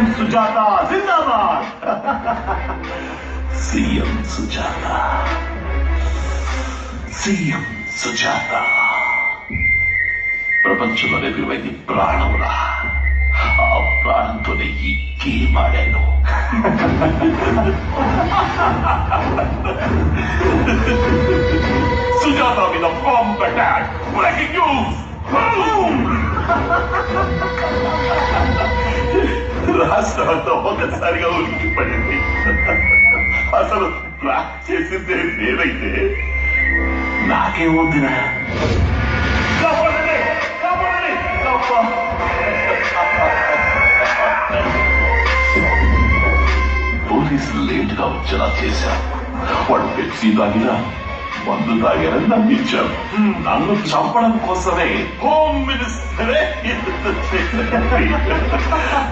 CM Sujatha జిందాబాద్ CM Sujatha CM Sujatha ప్రపంచంలోనే విలువైంది ప్రాణంరా ఆ ప్రాణంతోనే ఈ గేమ్ ఆడాను సుజాత మీద బాంబ్ అటాక్ బ్రేకింగ్ న్యూస్ రాష్ట్రం అంతా ఒకసారిగా ఉనికి పడింది అసలు ప్లాన్ చేసిందే నేనైతే నాకేముందిరా కాపాడండి కాపాడండి కాపా పోలీసులు లేట్ గా వచ్చేలా చేశారు వాడు పెప్సీ తాగినా మందు తాగారని నమ్మించారు. నన్ను చంపడం కోసమే హోమ్ మినిస్టరే.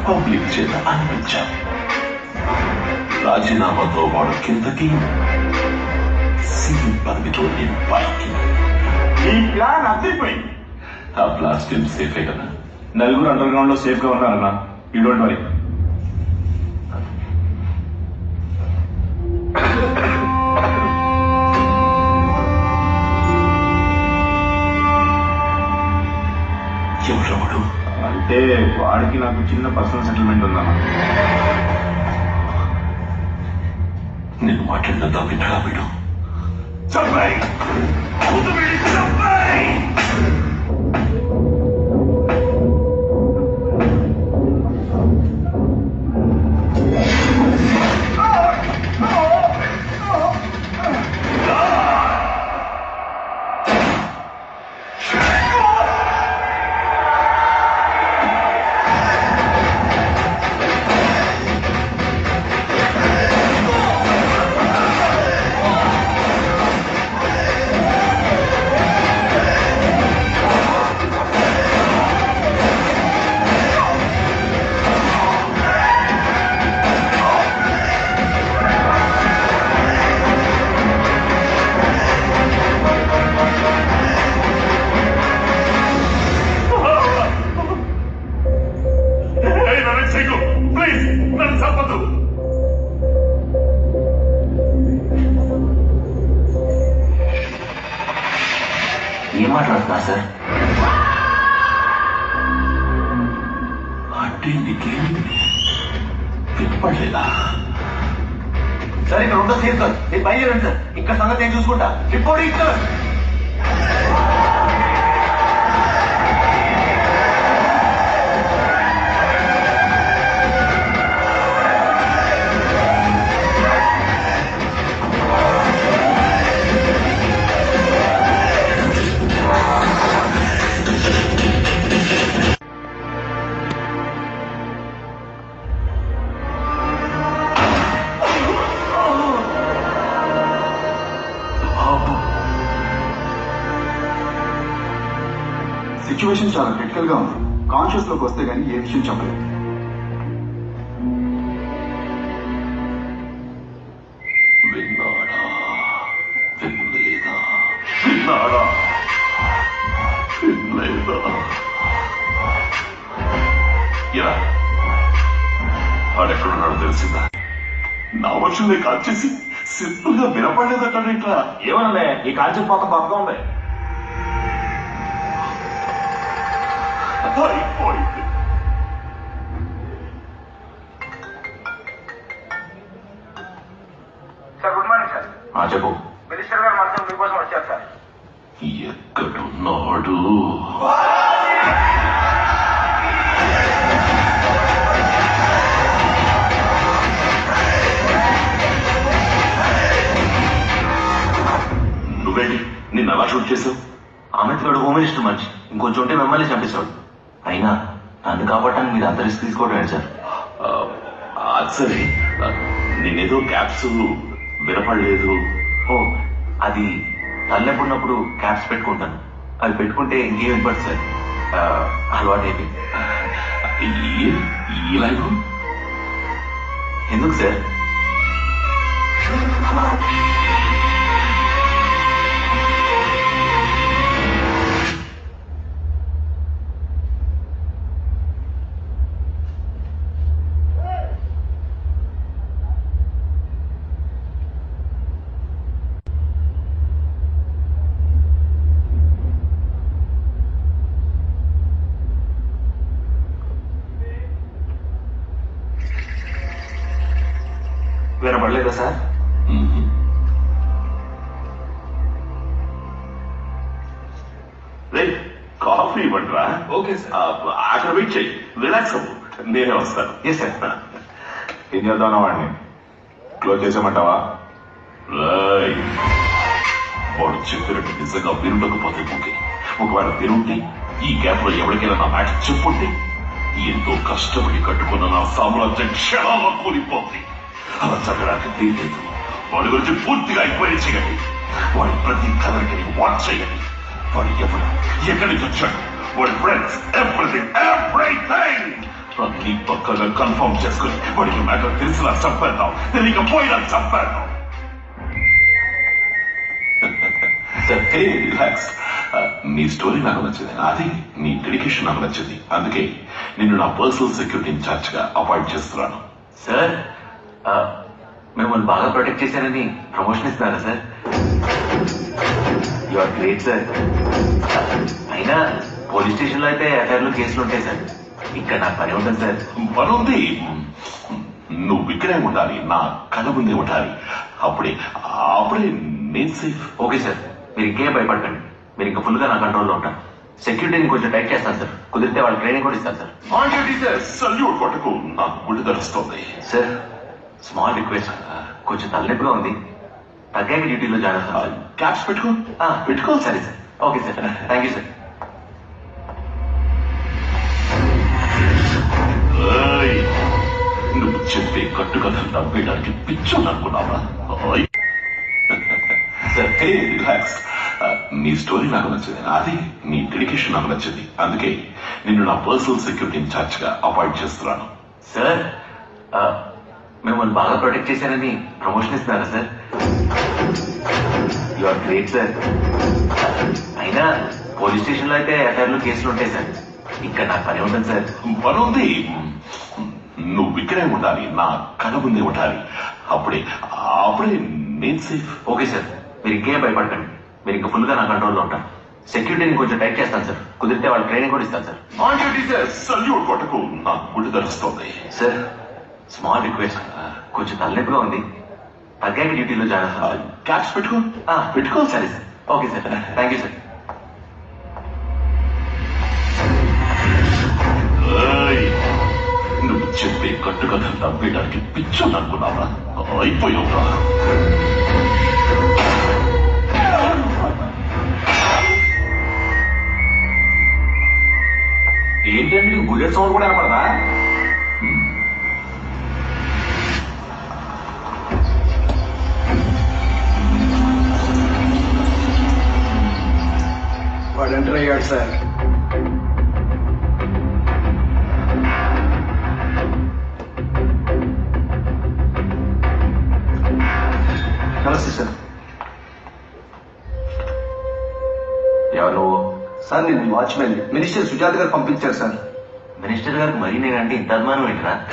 పబ్లిక్ చేత అనిపించారు. రాజీనామాతో వాడు కిందకి సీఎం పదవితో నేను పైకి. ఈ ప్లాన్ అద్దరిపోయింది ఆ బ్లాస్ట్ ఏం సేఫే కదా? నలుగురు అండర్ గ్రౌండ్లో సేఫ్గా ఉన్నారన్నా. యూ డోంట్ వరీ అంటే వాడికి నాకు చిన్న పర్సనల్ సెటిల్మెంట్ ఉందన్న నేను మాట్లాడినంత వింటడా వీడు చంపాయి! ఏం మాట్లాడుతున్నా సార్? అంటే నీకేమి? వినపడలేదా? సార్ ఇక్కడ ఉందా సేఫ్ సార్ నేను బయలుదేరండి సార్. ఇక్కడ సంగతి నేను చూసుకుంటా. రిపోర్ట్ సార్ లోకి వస్తే గానీ ఏ విషయం చెప్పలేదు వాడెక్కడున్నాడో తెలిసిందా? నా వర్షంలో కాల్ చేసి సింపుల్గా వినపడలేదట్లా ఏమన్నా ఈ కాల్చిన పక్క పక్కగా ఉంది. చెప్పు. మినిస్టర్ గారు మాత్రం మీకోసం వచ్చారు సార్. ఎక్కడున్నాడు? నువ్వేంటి నిన్న అలా షూట్ చేసావు? అమిత్ గడు హోమ్ మినిస్టర్ మనిషి ఇంకొంచెం ఉంటే మిమ్మల్ని చంపేశాడు. అయినా నన్ను కాపాడటానికి మీరు అంత రిస్క్ తీసుకోవడం సార్. అది సరే. నేనేదో క్యాప్స్ వినపడలేదు. ఓ అది తల్లెప్పుడున్నప్పుడు క్యాప్స్ పెట్టుకుంటాను. అవి పెట్టుకుంటే ఇంకేం ఇవ్వదు సార్. అలవాటు అయిపోయింది ఈ- ఈ ఎందుకు సార్ ఓకే సార్. అక్కడ వెయిట్ చేయి రిలాక్స్ అవ్వు నేనే వస్తాను. ఎస్ సార్ ఏం చేద్దాం వాడిని? క్లోజ్ చేసేమంటావా వాడు చెప్పినట్టు నిజంగా వినుండకపోతే ఓకే ఒకవేళ వినుంటే ఈ గ్యాప్లో ఎవరికైనా నా మాట చెప్పుంటే ఎంతో కష్టపడి కట్టుకున్న నా సామ్రాజ్యం క్షణాల్లో కూలిపోతుంది అలా జరగడానికి తీయలేదు వాడి గురించి పూర్తిగా ఎంక్వైరీ చేయండి. వాడి ప్రతి కదలికని వాచ్ చేయండి. వాడు ఎవరు? ఎక్కడి నుంచి వచ్చాడు? వాడి ఫ్రెండ్స్ ఎవ్రీథింగ్ ఎవ్రీథింగ్ అన్ని పక్కగా కన్ఫర్మ్ చేసుకుని వాడికి మ్యాటర్ తెలిసినా చంపేద్దాం తెలియకపోయినా చంపేద్దాం హే రిలాక్స్ నీ స్టోరీ నాకు నచ్చింది. అది నీ డెడికేషన్ నాకు నచ్చింది. అందుకే నిన్ను నా పర్సనల్ సెక్యూరిటీ ఇన్ఛార్జ్గా అపాయింట్ చేస్తున్నాను. సార్ uh, మిమ్మల్ని బాగా ప్రొటెక్ట్ చేశానని ప్రమోషన్ ఇస్తున్నారా sir you are great sir అయినా పోలీస్ స్టేషన్లో అయితే ఎఫ్ఐఆర్లు కేసులు ఉంటాయి సార్. ఇక్కడ నాకు పని ఉంటుంది సార్. పనుంది నువ్వు ఇక్కడే ఉండాలి నా కళ్ళ ముందే ఉండాలి. అప్పుడే అప్పుడే నేను సేఫ్ ఓకే సార్. మీరు ఇంకేం భయపడకండి. మీరు ఇంకా ఫుల్గా నా కంట్రోల్లో ఉంటాను సెక్యూరిటీని కొంచెం టైట్ చేస్తాను సార్. కుదిరితే వాళ్ళ ట్రైనింగ్ కూడా ఇస్తాను sir. On duty sir salute కొట్టకు నాకు గుడి తెలుస్తోంది సార్ స్మాల్ రిక్వెస్ట్ కొంచెం తలనొప్పిగా ఉంది. తగ్గాక డ్యూటీలో జాయిన్ అవుతాను సార్ క్యాప్స్ పెట్టుకో. ఆ, పెట్టుకో సరే sir. Okay sir. Thank you sir చెప్పే కట్టుకథలు నవ్వేయడానికి పిచ్చోని అనుకున్నావా రిలాక్స్ నీ స్టోరీ నాకు నచ్చింది. అది నీ డెడికేషన్ నాకు నచ్చింది. అందుకే నిన్ను నా పర్సనల్ సెక్యూరిటీ ఇన్ఛార్జ్గా అపాయింట్ చేస్తున్నాను. సార్ మిమ్మల్ని బాగా ప్రొటెక్ట్ చేశానని ప్రమోషన్ ఇస్తున్నారా sir you are great sir అయినా పోలీస్ స్టేషన్లో అయితే ఎఫ్ఐఆర్లు కేసులు ఉంటాయి సార్ ఇక్కడ నాకు పని ఉంటుంది సార్ పనుంది నువ్వు ఇక్కడే ఉండాలి నా కళ్ళ ముందే ఉండాలి. అప్పుడే అప్పుడే నేను సేఫ్ ఓకే సార్ మీరు ఇంకేం భయపడకండి. మీరు ఇంకా ఫుల్గా నా కంట్రోల్లో ఉంటాను సెక్యూరిటీని కొంచెం టైట్ చేస్తాను సార్ కుదిరితే వాళ్ళ ట్రైనింగ్ కూడా ఇస్తాను sir on duty sir salute కొట్టకు. నాకు గుడి తెలుస్తోంది సార్ స్మాల్ రిక్వెస్ట్ కొంచెం తలనొప్పిగా ఉంది. తగ్గాక డ్యూటీలో సార్ క్యాప్స్ పెట్టుకో. ఆ, పెట్టుకో. సరే sir okay sir thank you sir చెప్పే కట్టుకథలు నవ్వేయడానికి పిచ్చోని అనుకున్నావా అయిపోయావురా. ఏంటండి? బుల్లెట్ సౌండ్ కూడా వినపడదా వాడు ఎంటర్ అయ్యాడు సార్. సార్. ఎవరు? సార్ నేను వాచ్మెన్. మినిస్టర్ సుజాత గారు పంపించారు సార్. మినిస్టర్ గారికి మరీ నేనంటే ఇంత అభిమానం ఏంటరా?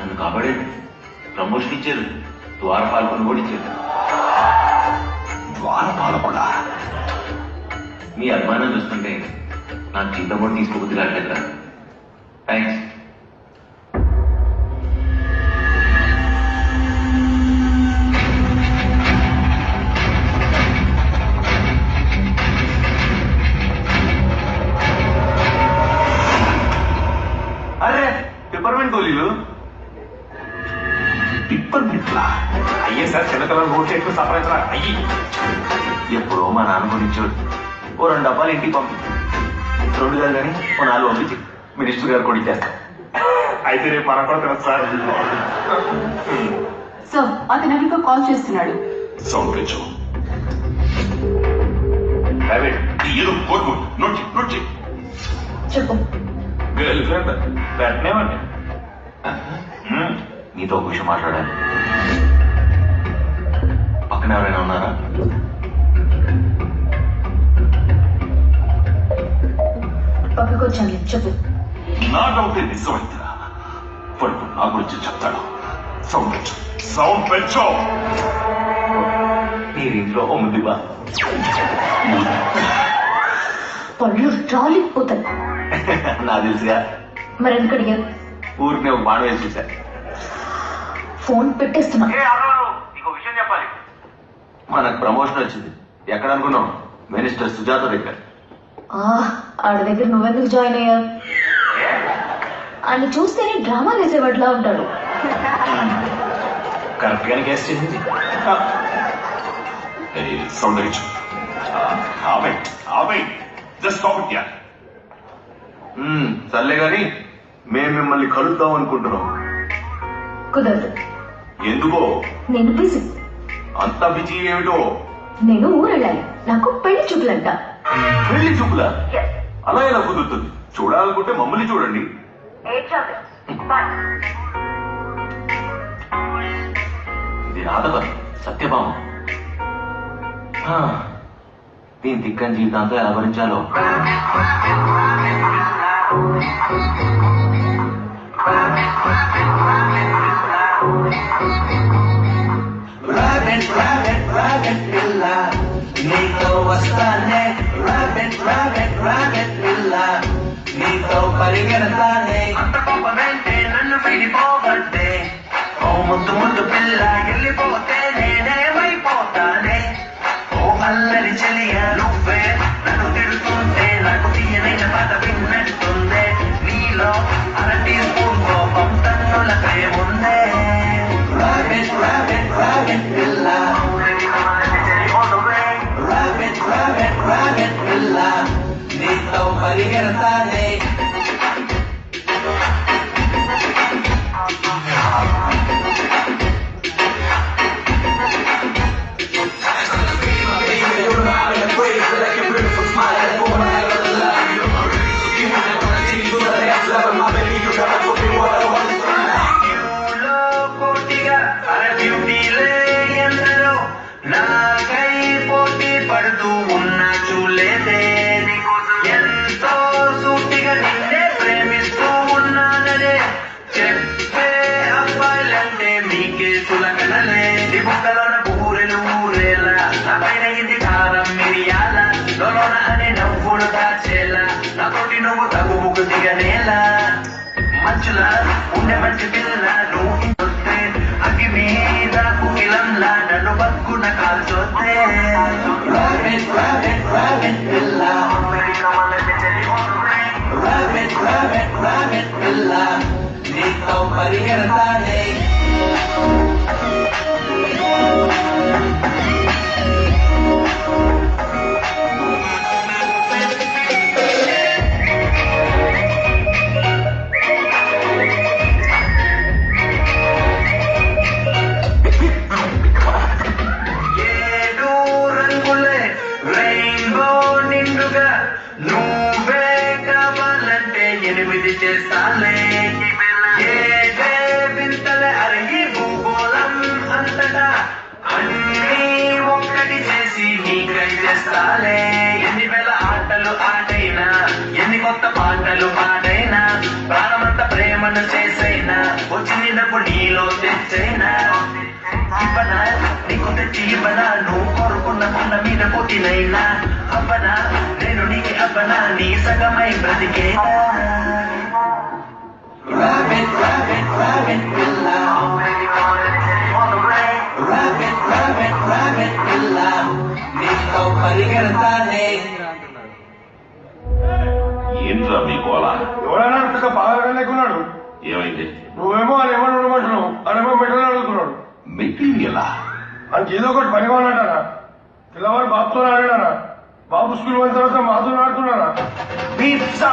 నన్ను కాపాడాడు. ప్రమోషన్ ఇచ్చారు. ద్వారపాలకుని కూడా ఇచ్చారు. ద్వారపాలకుడా మీ అభిమానం చూస్తుంటే నాకు జీతం కూడా తీసుకోబుద్ది కావట్లేదురా. థ్యాంక్స్ డబ్బాలు ఇంటికి పంపి. రెండు కాదు కానీ ఓ నాలుగు పంపించి మినిస్టర్ గారు కూడా అయితే రేపు మనం కూడా సార్. సో అతను ఎవరికో కాల్ చేస్తున్నాడు. సౌండ్ పెంచు ప్రైవేట్ ఏదో కోరుకో నోట్ చేయి, నోట్ చేయి. చెప్పు. గర్ల్ ఫ్రెండ్ పెట్టనేమండి నీతో ఒక విషయం మాట్లాడాలి. పక్కన ఎవరైనా ఉన్నారా? పక్కకు వచ్చాను చెప్పు. నా డౌటే నిజమైందిరా ఇప్పుడు నా గురించి చెప్తాడు సౌండ్ పెంచు. సౌండ్ పెంచు. నీ ఇంట్లో బా పళ్ళు రాలిపోతాయి. నాకు తెలుసుగా? మరి ఎందుకు అడిగారు? ఊరికి ఒక బాణ వేసి చూసా. ఫోన్ పెట్టేస్తున్నా. విషయం చెప్పాలి. మనకు ప్రమోషన్ వచ్చింది. ఎక్కడ అనుకున్నాం మినిస్టర్ సుజాత దగ్గర. ఆడ దగ్గర నువ్వెందుకు జాయిన్ అయ్యావు? ఆయన చూస్తేనే డ్రామా వేసేవాడిలా ఉంటాడు. గ్యాస్ చేసింది. జస్ట్ యా సర్లే గాని మేము మిమ్మల్ని కలుద్దాం అనుకుంటున్నాం. కుదరదు. ఎందుకో? నేను బిజీ. అంత బిజీ ఏమిటో? నేను ఊరెళ్ళాలి. నాకు పెళ్ళి చూపులంట. పెళ్ళి చూపులా? అలా ఎలా కుదురుతుంది? చూడాలనుకుంటే మమ్మల్ని చూడండి. ఇది రాధవన్ సత్యభామ. దీని దిక్కని జీవితాంతో ఎలా భరించాలో? Rabbit, rabbit, rabbit నీతో వస్తానే. Rabbit, rabbit, rabbit పిల్ల నీతో పరిగెడతానే. అంత కోపమేంటే నన్ను విడిపోగట్టే ఓ ముద్దు ముద్దు పిల్ల వెళ్ళిపోతే నేనేమైపోతానే ఓ అల్లరి చెలియ నువ్వే. నన్ను తిడుతుంటే నాకు తీయనైన పాట విన్నట్టుందే. నీలో అర టీ స్పూన్ కోపం తన్నుల ప్రేముందే Rabbit, rabbit, rabbit నీతో పరిగెడతానే తగ్గుముకు దిగనేలా మంచులా ఉండే మంచి పిల్ల నువ్వు ఇంకొస్తే అగ్గి మీద కుకిలంలా నన్ను బతుకున్న పిల్ల. పిల్ల. నీతో పరిగెడతానే. ఇవ్వనా? నువ్వు కోరుకున్న కొండ మీద పుట్టినైనా అవ్వనా? నేను నీకు అవ్వనా? నీ సగమై బ్రతికే. Rabbit, rabbit, rabbit పిల్ల Rabbit, rabbit, rabbit పిల్ల నీతో పరిగెడతానే. ఏంట్రా మీ గోళ ఎవరైనా అంతగా బాగా లేకున్నాడు. ఏమైంది? నువ్వేమో అని ఏమని ఉండమంటున్నావు? అనేమో మెటల్ అడుగుతున్నాడు. మెటీరియలా అంటే ఏదో ఒకటి పని వాళ్ళంటారా పిల్లవాడు బాబుతో ఆడాడా బాబు స్కూల్ పోయిన తర్వాత మాతో ఆడుతున్నారా Pizza!